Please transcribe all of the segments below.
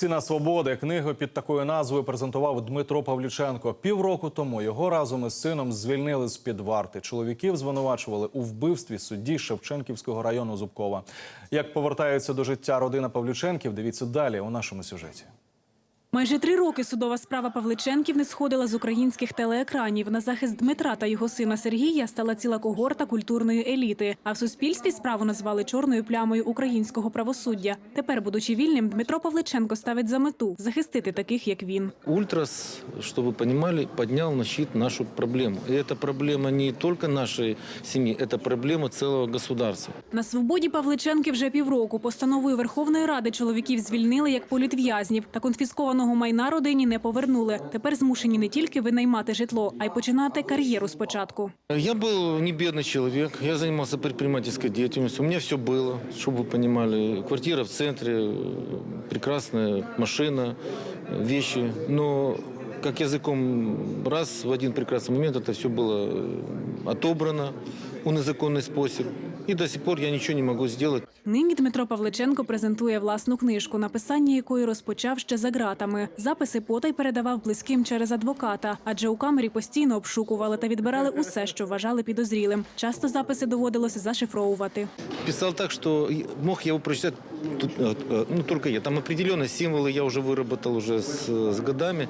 Ціна свободи книгу під такою назвою презентував Дмитро Павлюченко. Півроку тому його разом із сином звільнили з під варти. Чоловіків звинувачували у вбивстві судді Шевченківського району Зубкова. Як повертається до життя родина Павлюченків, дивіться далі у нашому сюжеті. Майже три роки судова справа Павличенків не сходила з українських телеекранів. На захист Дмитра та його сина Сергія стала ціла когорта культурної еліти. А в суспільстві справу назвали чорною плямою українського правосуддя. Тепер, будучи вільним, Дмитро Павличенко ставить за мету захистити таких, як він. Ультрас, чтобы вы понимали, поднял на щит нашу проблему. И эта проблема не только нашей семьи, это проблема целого государства. На свободі Павличенки вже півроку. Постановою Верховної Ради чоловіків звільнили як політв'язнів та конфіскованого майна родині не повернули. Тепер змушені не тільки винаймати житло, а й починати кар'єру спочатку. Я был не бедный человек, я занимался предпринимательской деятельностью, у меня все было, чтобы вы понимали. Квартира в центре, э, прекрасная машина, э, вещи, но как языком раз в один прекрасный момент это все было э, отобрано в незаконный способ. И до сих пор я ничего не могу сделать. Нині Дмитро Павличенко презентує власну книжку, написання якої розпочав ще за ґратами. Записи потай передавав близьким через адвоката, адже у камері постійно обшукували та відбирали усе, що вважали підозрілим. Часто записи доводилося зашифровувати. Писал так, что и- мог я его прочитать тут, э, э, ну, только я. Там определенные символы я уже выработал уже с, с годами.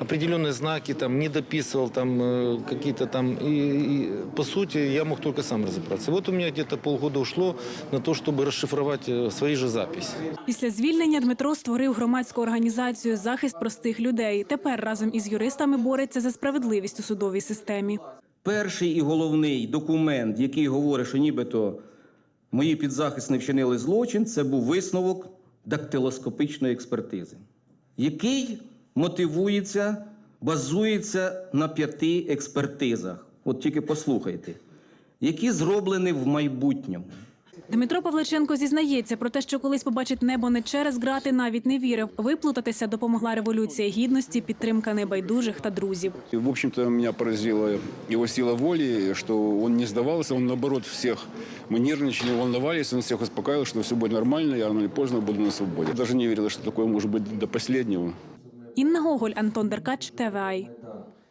Определенные знаки там не дописывал, там э, какие-то там. И, и, по сути, я мог только сам разобраться. Вот у меня где-то полгода ушло на то, чтобы расшифровать э, свои же записи. Після звільнення Дмитро створив громадську організацію Захист простих людей. Тепер разом із юристами бореться за справедливість у судовій системі. Перший і головний документ, який говорить, що нібито мої підзахисні вчинили злочин, це був висновок дактилоскопічної експертизи, який мотивується, базується на п'яти експертизах. От тільки послухайте, які зроблені в майбутньому. Дмитро Павличенко зізнається про те, що колись побачить небо не через грати, навіть не вірив. Виплутатися допомогла революція гідності, підтримка небайдужих та друзів. В общем-то, меня поразила его сила воли, что он не сдавался, он, наоборот, всех... Мы нервничали, волновались, он всех успокаивал, что все будет нормально, я рано или поздно буду на свободе. Даже не верила, что такое может быть до последнего. Інна Гоголь, Антон Деркач, ТВАЙ.